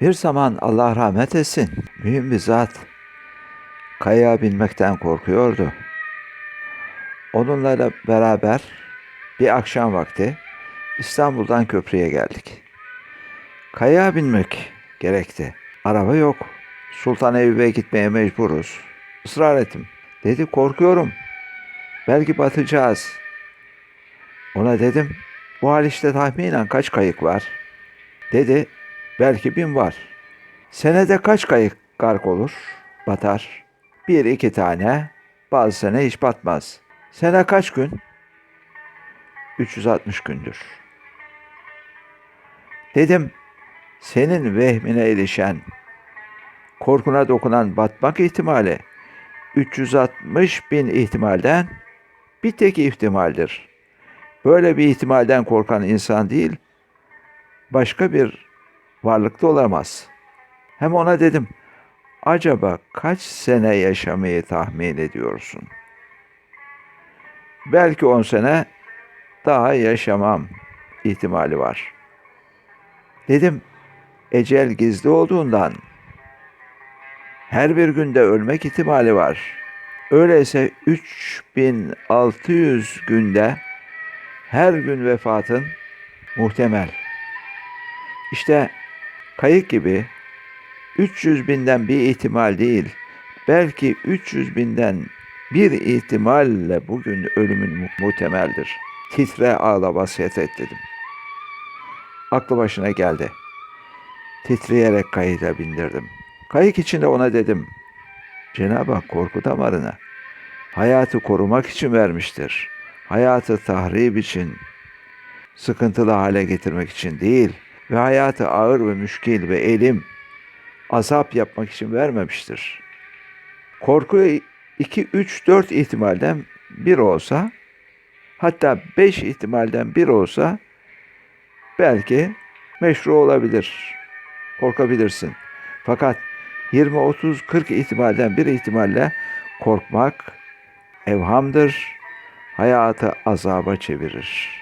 Bir zaman Allah rahmet etsin. Mühim bir zat. Kayaya binmekten korkuyordu. Onunla beraber bir akşam vakti İstanbul'dan köprüye geldik. Kayaya binmek gerekti. Araba yok. Sultan Eyüp'e gitmeye mecburuz. Israr ettim. Dedi korkuyorum. Belki batacağız. Ona dedim bu Haliç'te tahminen kaç kayık var? Dedi belki bin var. Senede kaç kayık gark olur? Batar. Bir iki tane. Bazı sene hiç batmaz. Sene kaç gün? 360 gündür. Dedim senin vehmine ilişen, korkuna dokunan batmak ihtimali 360 bin ihtimalden bir tek ihtimaldir. Böyle bir ihtimalden korkan insan değil, başka bir varlıkta olamaz. Hem ona dedim, acaba kaç sene yaşamayı tahmin ediyorsun? Belki 10 sene daha yaşamam ihtimali var. Dedim, ecel gizli olduğundan her bir günde ölmek ihtimali var. Öyleyse 3600 günde her gün vefatın muhtemel. İşte kayık gibi 300 binden bir ihtimal değil, belki 300 binden bir ihtimalle bugün ölümün mu- muhtemeldir. Titre ağla vasiyet et dedim. Aklı başına geldi. Titreyerek kayığa bindirdim. Kayık içinde ona dedim. Cenab-ı Hak korku damarına hayatı korumak için vermiştir. Hayatı tahrip için, sıkıntılı hale getirmek için değil ve hayatı ağır ve müşkil ve elim, azap yapmak için vermemiştir. Korku 2, 3, 4 ihtimalden bir olsa, hatta 5 ihtimalden bir olsa belki meşru olabilir. Korkabilirsin. Fakat 20, 30, 40 ihtimalden bir ihtimalle korkmak evhamdır, hayatı azaba çevirir.